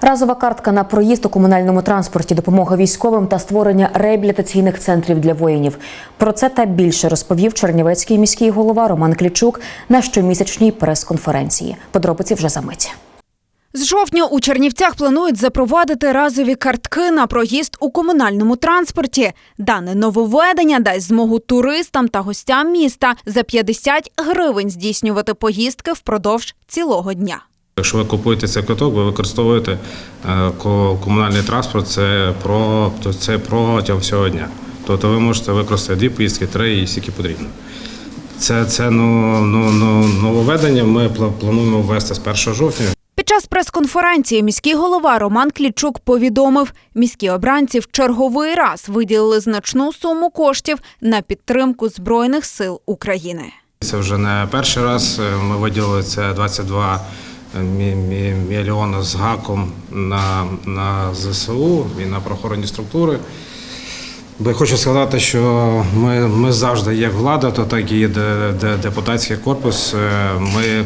Разова картка на проїзд у комунальному транспорті, допомога військовим та створення реабілітаційних центрів для воїнів. Про це та більше розповів Чернівецький міський голова Роман Клічук на щомісячній прес-конференції. Подробиці вже за мить. З жовтня у Чернівцях планують запровадити разові картки на проїзд у комунальному транспорті. Дане нововведення дасть змогу туристам та гостям міста за 50 гривень здійснювати поїздки впродовж цілого дня. Якщо ви купуєте цей квиток, ви використовуєте е, ко- комунальний транспорт, це про це протягом всього дня. Тобто ви можете використати дві поїздки, три і скільки потрібно. Це, це ну, ну, ну, нововведення ми плануємо ввести з 1 жовтня. Під час прес-конференції міський голова Роман Клічук повідомив, міські обранці в черговий раз виділили значну суму коштів на підтримку збройних сил України. Це вже не перший раз. е, Ми виділили це 22 мі- мі- з гаком на, на ЗСУ і на правоохоронні структури. Бо я хочу сказати, що ми, ми завжди, як влада, то так і де, де депутатський корпус. е, Ми е,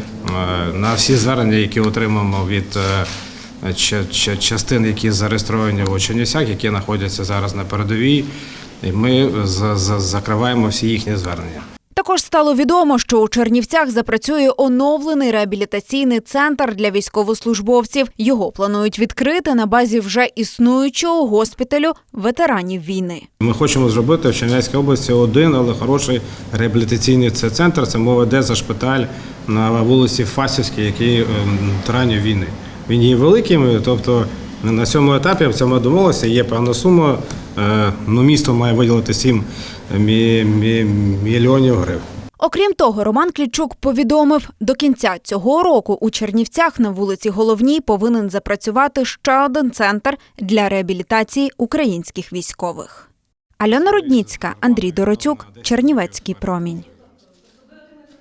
на всі звернення, які отримаємо від е, ча- ча- частин, які зареєстровані у Чернівцях, які знаходяться зараз на передовій, і ми за- за- закриваємо всі їхні звернення. Також стало відомо, що у Чернівцях запрацює оновлений реабілітаційний центр для військовослужбовців. Його планують відкрити на базі вже існуючого госпіталю ветеранів війни. Ми хочемо зробити в Чернівецькій області один, але хороший реабілітаційний центр. Це мова йде за шпиталь на вулиці Фасівській, який ем, ветеранів війни. Він є великим, тобто на цьому етапі в цьому домовилися, є певна сума. Е, Ну, місто має виділити 7 мі- мі- мільйонів гривень. Окрім того, Роман Клічук повідомив, до кінця цього року у Чернівцях на вулиці Головній повинен запрацювати ще один центр для реабілітації українських військових. Альона Рудніцька, Андрій Доротюк, Чернівецький промінь.